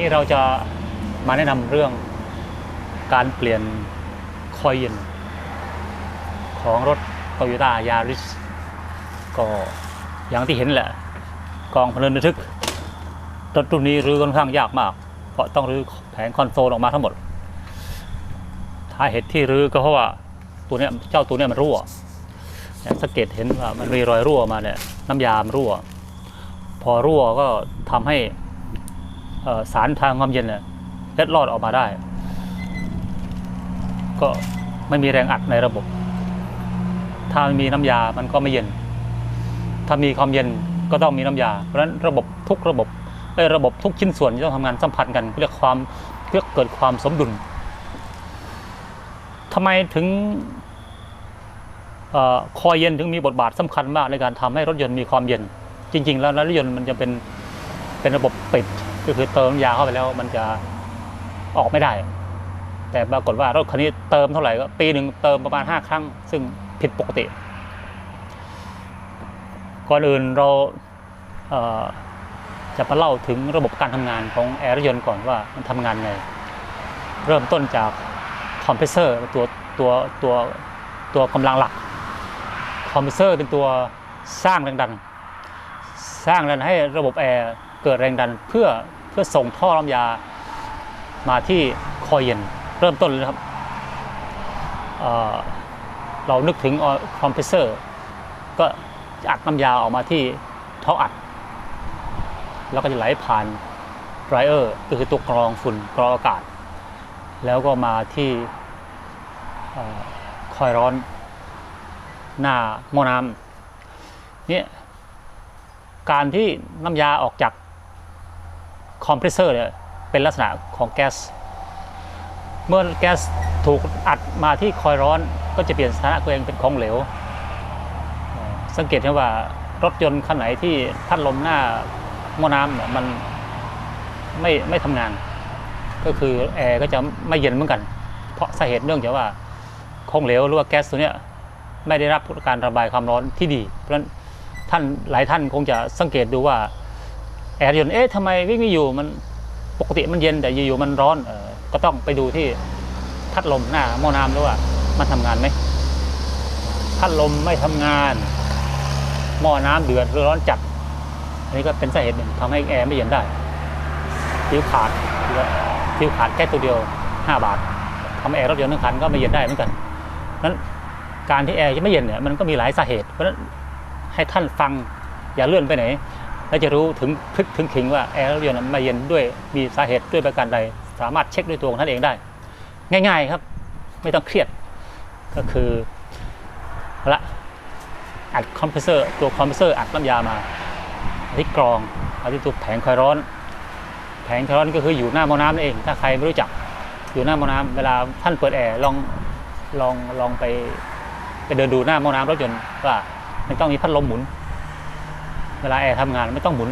นี่เราจะมาแนะนำเรื่องการเปลี่ยนคอยเย็นของรถ t o y ยต้ายาริสก็อย่างที่เห็นแหละ กองพลเรือนระทึกรถรุ่นนี้รื้อค่อนข้างยากมาก เพราะต้องรื้อแผงคอนโซลออกมาทั้งหมดถ้าเหตุที่รื้อก็เพราะว่าตัวเนี้ยเจ้าตัวเนี้ยมันรั่วเนี่ยสังเกตเห็นว่ามันมีรอยรั่วมาเนี่ยน้ำยามรั่ว พอรั่วก็ทำให้ สารทางความเย็นเนี่ยเล็ดลอดออกมาได้ ก็ไม่มีแรงอัดในระบบ ถ้ามีน้ำยามันก็ไม่เย็น ถ้ามีความเย็นก็ต้องมีน้ำยา เพราะฉะนั้นระบบทุกระบบเอ้ระบบทุกชิ้นส่วนจะต้องทำงานสัมพันธ์กันเรียกความเรียกเกิดความสมดุลทำไมถึงอคอยเย็นถึงมีบทบาทสำคัญมากในการทำให้รถยนต์มีความเย็น จริง ๆ แล้วรถยนต์มันจะเป็นเป็นระบบปิด ก็คือเติมยาเข้าไปแล้วมันจะออกไม่ได้ แต่ปรากฏว่ารถคันนี้เติมเท่าไหร่ก็ปีหนึ่งเติมประมาณ 5 ครั้ง ซึ่งผิดปกติ ก่อนอื่นเราเจะมาเล่าถึงระบบการทำงานของแอร์รถยนต์ก่อนว่ามันทำงานไง เริ่มต้นจากคอมเพรสเซอร์ตัวตัวตัวตัวกำลังหลัก คอมเพรสเซอร์เป็นตัวสร้างแรงดัน สร้างแรงดันให้ระบบแอร์เกิดแรงดันเพื่อ พื่อส่งท่อน้ำยามาที่คอยเย็นเริ่มต้นเลยนะครับเเรานึกถึงคอมเพรสเซอร์ ก็อัดน้ำยาออกมาที่ท่ออัด แล้วก็จะไหลผ่านไรเออร์ก็คือตัวกรองฝุ่นกรองอากาศ แล้วก็มาที่คอยร้อนหน้าหม้อน้ำเนี่ยการที่น้ำยาออกจาก คอมเพรสเซอร์เนี่ยเป็นลักษณะของแก๊ส เมื่อแก๊สถูกอัดมาที่คอยร้อนก็จะเปลี่ยนสถานะตัวเองเป็นของเหลว สังเกตเห็นว่ารถยนต์คันไหนที่พัดลมหน้าหม้อน้ำเนี่ยมันไม่ไม่ทำงาน ก็คือแอร์ก็จะไม่เย็นเหมือนกัน เพราะสาเหตุเนื่องจากว่าของเหลวหรือว่าแก๊สตัวเนี้ยไม่ได้รับการระบายความร้อนที่ดี เพราะฉะนั้นท่านหลายท่านคงจะสังเกตดูว่า แอร์ยนต์เอ๊ะทำไมวิ่งไม่อยู่มันปกติมันเย็นแต่อยู่ๆมันร้อนเออก็ต้องไปดูที่พัดลมหน้าหม้อน้ำด้วยว่ามันทำงานไหมพัดลมไม่ทำงาน หม้อน้ำเดือดหรือร้อนจัดอันนี้ก็เป็นสาเหตุหนึ่งทำให้แอร์ไม่เย็นได้ฟิวขาดฟิวขาดแค่ตัวเดียว 5 บาททำให้แอร์รถยนต์ทั้งคันก็ไม่เย็นได้เหมือนกันนั้นการที่แอร์จะไม่เย็นเนี่ยมันก็มีหลายสาเหตุเพราะฉะนั้นให้ท่านฟังอย่าเลื่อนไปไหน แล้วจะรู้ถึงพลึกถึงขิงว่าแอร์รถยนต์ไม่เย็นด้วยมีสาเหตุด้วยประการใด สามารถเช็คด้วยตัวของท่านเองได้ ง่าย ๆครับ ไม่ต้องเครียด ก็คือละอัดคอมเพรสเซอร์ตัวคอมเพรสเซอร์อัดน้ำยามาที่กรองเอาที่ตัวแผงคอยร้อน แผงคอยร้อนก็คืออยู่หน้าหม้อน้ำนั่นเอง ถ้าใครไม่รู้จักอยู่หน้าหม้อน้ำเวลาท่านเปิดแอร์ลองลองลองไปไปเดินดูหน้าหม้อน้ำรถยนต์ว่ามันต้องมีพัดลมหมุน วลาแอร์ทำงานไม่ต้องหมุน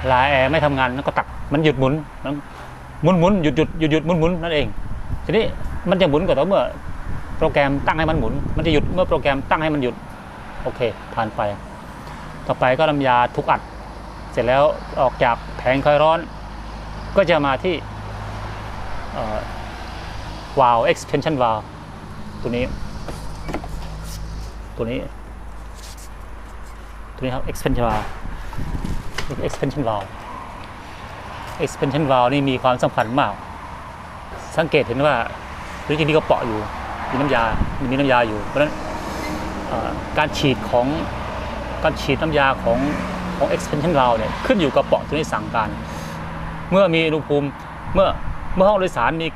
เวลาแอร์ไม่ทำงานมันก็ตักมันหยุดหมุนมันหมุนหมุนหยุดหยุดหยุดหยุดหมุนหมุนนั่นเอง ทีนี้มันจะหมุนก็ต่อเมื่อโปรแกรมตั้งให้มันหมุน มันจะหยุดเมื่อโปรแกรมตั้งให้มันหยุดโอเค ผ่านไป ต่อไปก็น้ำยาทุกอัด เสร็จแล้วออกจากแผงคอยร้อน ก็จะมาที่วาล์ว expansion valve ตัวนี้ ตัวนี้ ตัวนี้ครับ expansion valve expansion valve expansion valve นี่มีความสำคัญมาก สังเกตเห็นว่าหรือจริงๆก็เปาะอยู่มีน้ำยา มีน้ำยาอยู่ เพราะฉะนั้นการฉีดของการฉีดน้ำยาของของ expansion valve เนี่ยขึ้นอยู่กับเปาะตัวนี้สั่งการ เมื่อมีอุณหภูมิเมื่อเมื่อห้องโดยสารมี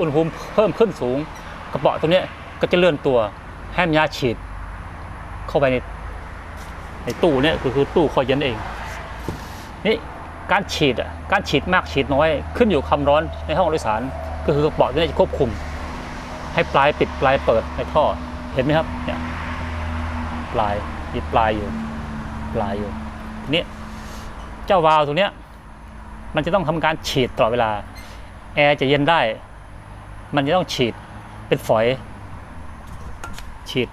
อุณหภูมิเพิ่มขึ้นสูง กระเป๋อตัวเนี้ยก็จะเลื่อนตัวให้น้ำยาฉีดเข้าไปนใน ตู้เนี่ยคือคือตู้คอยเย็นเอง นี่การฉีดอะการฉีดมากฉีดน้อย ขึ้นอยู่ความร้อนในห้องโดยสาร ก็คือกระเป๋อตัวนี้จะควบคุม ให้ปลายปิดปลายเปิดในท่อเห็นไหมครับเนี่ยปลายมีปลายอยู่ ปลายอยู่ทีนี้เจ้าวาล์วตัวเนี้ยมันจะต้องทำการฉีดตลอดเวลาแอร์จะเย็นได้ มันจะต้องฉีดเป็นฝอย ฉีด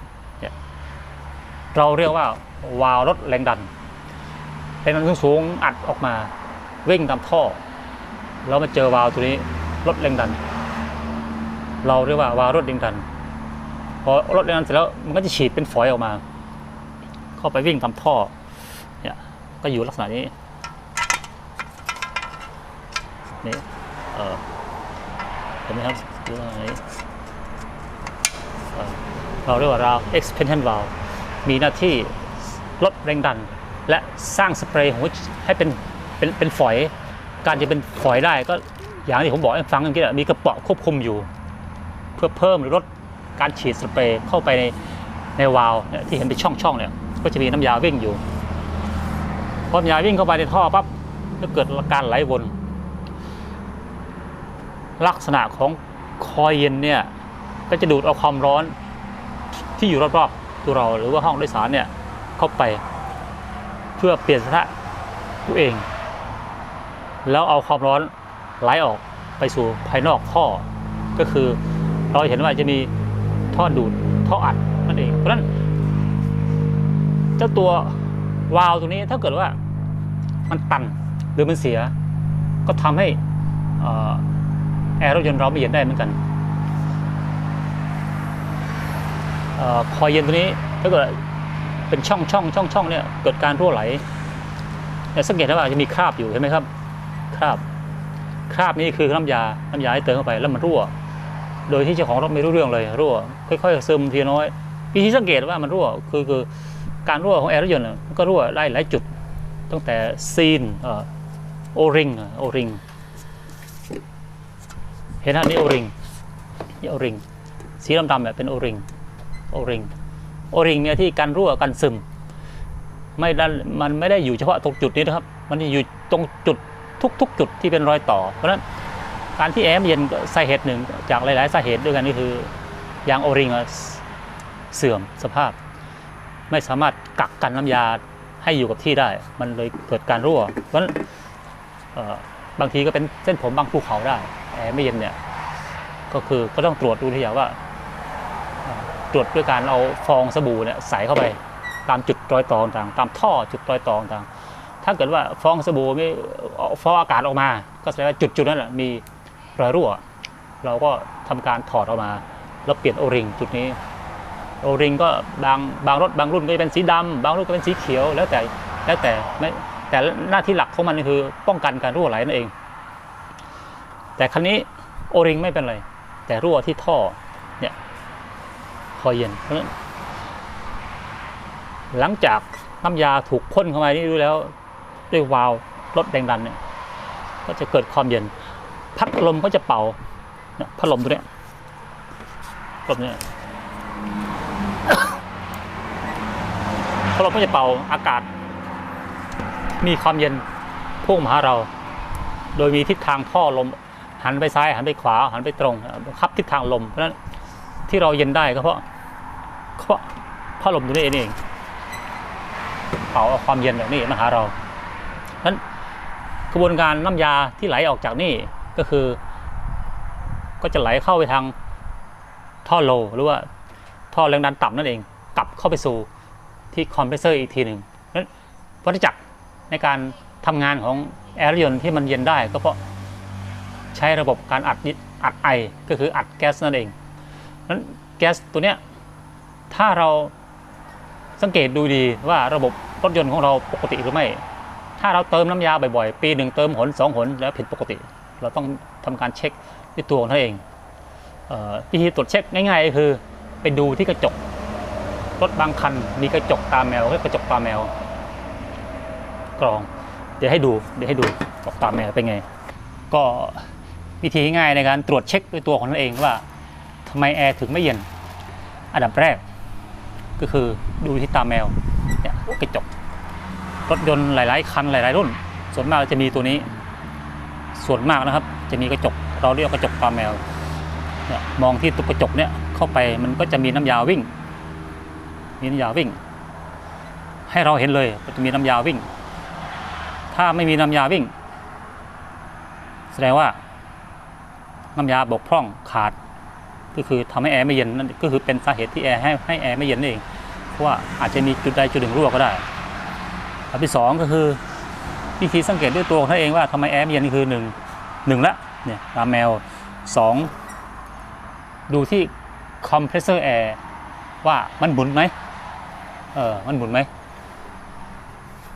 เราเรียกว่าวาล์วลดแรงดันแรงดันสูงๆอัดออกมา วิ่งตามท่อ แล้วมาเจอวาล์วตัวนี้ลดแรงดัน เราเรียกว่าวาล์วลดแรงดันพอลดแรงดันเสร็จแล้วมันก็จะฉีดเป็นฝอยออกมา เข้าไปวิ่งตามท่อเนี่ยก็อยู่ลักษณะนี้นี่เออเห็นไหมครับอยู่ตรงนี้เอ่อเราเรียกว่า valve expansion valve มีหน้าที่ลดแรงดัน และสร้างสเปรย์ของให้เป็นเป็นเป็นฝอย การจะเป็นฝอยได้ก็อย่างที่ผมบอกให้ฟังเมื่อกี้มีกระป๋อควบคุมอยู่ เพื่อเพิ่มหรือลดการฉีดสเปรย์เข้าไปในในวาล์วที่เห็นเป็นช่องๆเนี่ยก็จะมีน้ำยาวิ่งอยู่พอน้ำยาวิ่งเข้าไปในท่อปั๊บก็เกิดการไหลวน ลักษณะของคอยเย็นเนี่ยก็จะดูดเอาความร้อนที่อยู่รอบๆ ตัวเราหรือว่าห้องโดยสารเนี่ยเข้าไป เพื่อเปลี่ยนสถานะตัวเอง แล้วเอาความร้อนไหลออกไปสู่ภายนอกท่อ ก็คือเราเห็นว่าจะมีท่อดูดท่ออัดนั่นเองเพราะนั้นเจ้าตัววาล์วตัวนี้ถ้าเกิดว่ามันตันหรือมันเสีย ก็ทำให้อ่อแอร์รถยนต์เราไม่เย็นได้เหมือนกันเออ คอยเย็นตัวนี้ถ้าเกิดเป็นช่องช่องช่องช่องเนี่ยเกิดการรั่วไหลเนี่สังเกตได้ว่าจะมีคราบอยู่เห็นไหมครับ คราบ คราบนี้คือน้ำยา น้ำยาให้เติมเข้าไปแล้วมันรั่ว โดยที่เจ้าของรถไม่รู้เรื่องเลยรั่ว ค่อยๆซึมทีน้อยวิธีสังเกตว่ามันรั่วคือคือการรั่วของแอร์รถยนต์มันก็รั่วได้หลายจุดตั้งแต่ซีนออโอริงโอริงเห็นฮะนี่โอริงนี่โอริงสีดำๆแบบเป็นโอริง โอริงโอริงเนี่ยที่กันรั่วกันซึม ไม่ได้มันไม่ได้อยู่เฉพาะตรงจุดนี้นะครับ มันอยู่ตรงจุดทุก ๆ จุดที่เป็นรอยต่อ เพราะฉะนั้นการที่แอร์ไม่เย็นสาเหตุหนึ่งจากหลายๆสาเหตุด้วยกันนี่คือยางโอริงเสื่อมสภาพ ไม่สามารถกักกันน้ำยาให้อยู่กับที่ได้ มันเลยเกิดการรั่ว เพราะฉะนั้นบางทีก็เป็นเส้นผมบางภูเขาได้แอร์ไม่เย็นเนี่ยก็คือก็ต้องตรวจดูทีอย่างว่า รวจด้วยการเอาฟองสบู่เนี่ยใส่เข้าไปตามจุดรอยต่อต่างตามท่อจุดรอยต่อต่างถ้าเกิดว่าฟองสบู่ไม่ฟองอากาศออกมา ก็แสดงว่าจุดจุดนั้นนะมีรอยรั่ว เราก็ทำการถอดออกมาแล้วเปลี่ยนโอริงจุดนี้โอริงก็บางบางรถบางรุ่นก็จะเป็นสีดำบางรุ่นก็เป็นสีเขียวแล้วแต่แล้วแต่ไม่แต่หน้าที่หลักของมันก็คือป้องกันการรั่วไหลนั่นเอง แต่ครั้นี้โอริงไม่เป็นไร แต่รั่วที่ท่อ คอยเย็น หลังจากน้ำยาถูกพ่นเข้ามานี่ดูแล้ว ด้วยวาล์วลดแรงดันเนี่ยก็จะเกิดความเย็น พัดลมก็จะเป่าเนี่ยพัดลมตัวเนี้ยลมเนี่ยพัดลมก็จะเป่าอากาศ มีความเย็นพุ่งมาหาเรา โดยมีทิศทางท่อลมหันไปซ้ายหันไปขวาหันไปตรงครับทิศทางลมเพราะฉะนั้น ที่เราเย็นได้ก็เพราะเพราะพัดลมตัวนี้เองเป่าเอาความเย็นแบบนี้มาหาเรานั้นกระบวนการน้ำยาที่ไหลออกจากนี่ก็คือ ก็จะไหลเข้าไปทางท่อโลหรือว่าท่อแรงดันต่ำนั่นเอง กลับเข้าไปสู่ที่คอมเพรสเซอร์อีกทีหนึ่งนั้นวัฏจักรในการทำงานของแอร์รถยนต์ที่มันเย็นได้ก็เพราะใช้ระบบการอัดอัดไอ ก็คืออัดแก๊สนั่นเอง นั้นแก๊สตัวเนี้ยถ้าเราสังเกตดูดีว่าระบบรถยนต์ของเราปกติหรือไม่ ถ้าเราเติมน้ำยาบ่อยๆ ปีหนึ่งเติมหนสองหนแล้วผิดปกติ เราต้องทำการเช็คด้วยตัวของเรานเองวิธีตรวจเช็คง่ายๆ คือไปดูที่กระจก รถบางคันมีกระจกตาแมวเรียกกระจกตาแมว กรอง เดี๋ยวให้ดูเดี๋ยวให้ดูกระจกตาแมวเป็นไง ก็วิธีง่ายในการตรวจเช็คด้วยตัวของเรานเองว่า ทำไมแอร์ถึงไม่เย็น อันดับแรก ก็คือดูที่ตาแมวเนี่ยกระจกรถยนต์หลาย ๆ คันหลาย ๆ รุ่น ส่วนมากจะมีตัวนี้ ส่วนมากนะครับ จะมีกระจก เราเรียกว่ากระจกตาแมวเนี่ยมองที่ตุกกระจกเนี่ยเข้าไปมันก็จะมีน้ำยาวิ่ง มีน้ำยาวิ่ง ให้เราเห็นเลยว่าจะมีน้ำยาวิ่ง ถ้าไม่มีน้ำยาวิ่ง แสดงว่าน้ำยาบกพร่องขาด ก็คือทำให้แอร์ไม่เย็นนั่นก็คือเป็นสาเหตุที่แอร์ให้ให้แอร์ไม่เย็นนั่เองเพราะว่าอาจจะมีจุดใดจุดหนึ่งรั่วก็ได้อันที่สองก็คือวิธีสังเกตด้วยตัวของท่านเองว่าทำไมแอร์ไม่เย็นคือหนึ่งหนึ่งละเนี่ยตามแมวสองดูที่คอมเพรสเซอร์แอร์ว่ามันหมุนไหมเออมันหมุนไหม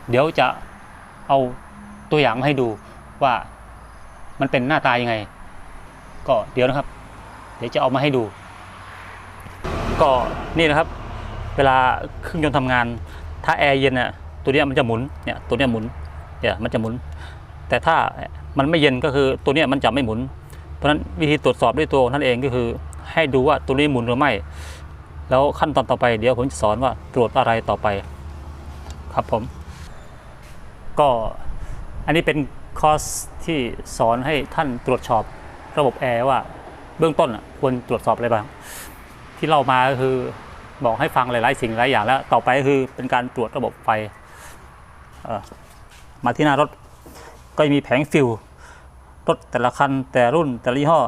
เดี๋ยวจะเอาตัวอย่างมาให้ดูว่ามันเป็นหน้าตายังไง ก็เดี๋ยวนะครับ เดี๋ยวจะเอามาให้ดู ก็นี่นะครับ เวลาเครื่องยนต์ทำงาน ถ้าแอร์เย็นน่ะตัวเนี้ยมันจะหมุนเนี่ยตัวเนี้ยหมุนเนี่ยมันจะหมุน แต่ถ้ามันไม่เย็นก็คือตัวเนี้ยมันจะไม่หมุน เพราะฉะนั้นวิธีตรวจสอบด้วยตัวท่านเองก็คือ ให้ดูว่าตัวนี้หมุนหรือไม่ แล้วขั้นตอนต่อไปเดี๋ยวผมจะสอนว่าตรวจอะไรต่อไป ครับผม ก็อันนี้เป็นคอร์สที่สอนให้ท่านตรวจสอบระบบแอร์ว่า เบื้องต้นน่ะควรตรวจสอบอะไรบ้าง ที่เล่ามาก็คือบอกให้ฟังหลาย ๆ สิ่งหลายอย่างแล้ว ต่อไปคือเป็นการตรวจระบบไฟมาที่หน้ารถก็มีแผงฟิวรถแต่ละคันแต่รุ่นแต่ละยี่ห้อ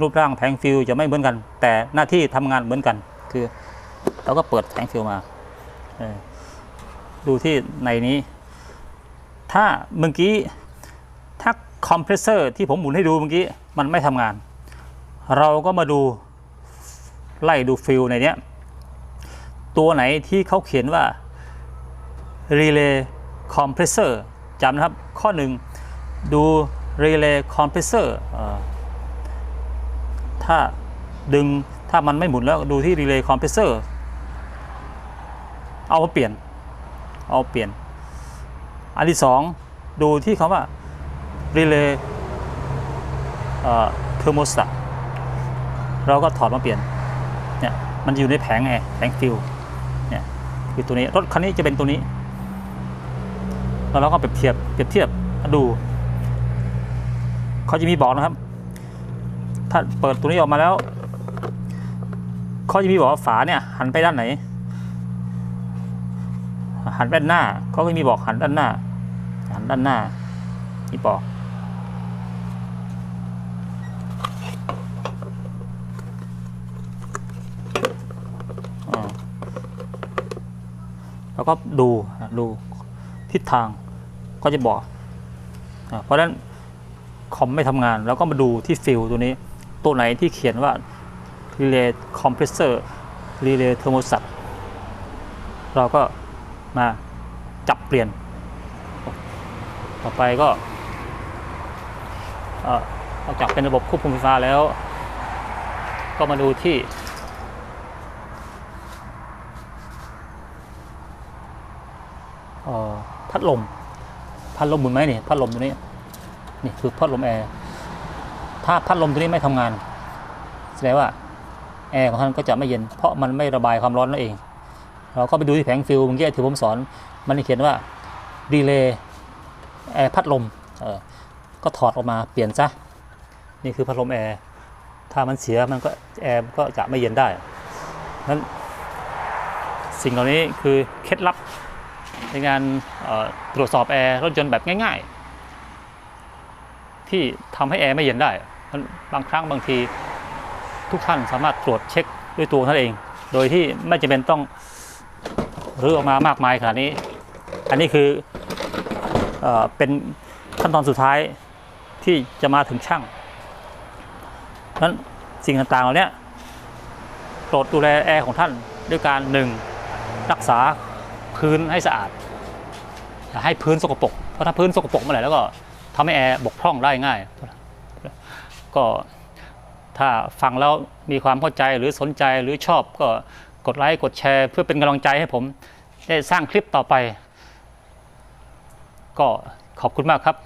รูปร่างแผงฟิวจะไม่เหมือนกัน แต่หน้าที่ทำงานเหมือนกัน คือเราก็เปิดแผงฟิวมาดูที่ในนี้ ถ้าเมื่อกี้ถ้าคอมเพรสเซอร์ที่ผมหมุนให้ดูเมื่อกี้มันไม่ทำงาน เราก็มาดูไล่ดูฟิลในเนี้ย ตัวไหนที่เขาเขียนว่า Relay Compressor จำนะครับ ข้อหนึ่งดู Relay Compressor เอ่อถ้าดึงถ้ามันไม่หมุนแล้วดูที่ Relay Compressor เอาเปลี่ยน เอาเปลี่ยน อันที่สองดูที่คำว่า Relay เอ่อ Thermostat เราก็ถอดมาเปลี่ยนเนี่ยมันอยู่ในแผงไงแผงฟิลเนี่ยคือตัวนี้รถคันนี้จะเป็นตัวนี้แล้วเราก็เปรียบเทียบเปรียบเทียบดูเขาจะมีบอกนะครับ ถ้าเปิดตัวนี้ออกมาแล้วเขาจะมีบอกว่าฝาเนี่ยหันไปด้านไหน หันด้านหน้าเขาก็มีบอกหันด้านหน้า หันด้านหน้านี่บอก ก็ดูดูทิศทางก็จะบอก เพราะฉะนั้นคอมไม่ทำงานแล้วก็มาดูที่ฟิลตัวนี้ ตัวไหนที่เขียนว่า relay compressor relay thermostat เราก็มาจับเปลี่ยน ต่อไปก็เอ่อนอกจากเป็นระบบควบคุมไฟฟ้าแล้ว ก็มาดูที่ เอ่อ พัดลม พัดลมหมุนไหมนี่พัดลมตัวนี้นี่คือพัดลมแอร์ถ้าพัดลมตัวนี้ไม่ทำงาน แสดงว่าแอร์ของท่านก็จะไม่เย็น เพราะมันไม่ระบายความร้อนนั่นเอง เราก็ไปดูที่แผงฟิลเมื่อกี้ที่ผมสอน มันเขียนว่าดีเลย์แอร์พัดลมเออก็ถอดออกมาเปลี่ยนซะนี่คือพัดลมแอร์ถ้ามันเสียมันก็แอร์ก็จะไม่เย็นได้นั้นสิ่งเหล่านี้คือเคล็ดลับ ในการตรวจสอบแอร์รถยนต์แบบง่าย ๆ ที่ทำให้แอร์ไม่เย็นได้บางครั้งบางทีทุกท่านสามารถตรวจเช็คด้วยตัวท่านเอง โดยที่ไม่จำเป็นต้องรื้อออกมามากมายขนาดนี้ อันนี้คือเออเป็นขั้นตอนสุดท้ายที่จะมาถึงช่างนั้นสิ่งต่างๆเหล่านี้โปรดดูแลแอร์ของท่านด้วยการหนึ่งรักษา พื้นให้สะอาดอย่าให้พื้นสกปรกเพราะถ้าพื้นสกปรกเมื่อไหร่แล้วก็ทำให้แอร์บกพร่องได้ง่าย ก็ถ้าฟังแล้วมีความเข้าใจหรือสนใจหรือชอบก็กดไลค์กดแชร์ เพื่อเป็นกำลังใจให้ผมได้สร้างคลิปต่อไป ก็ขอบคุณมากครับ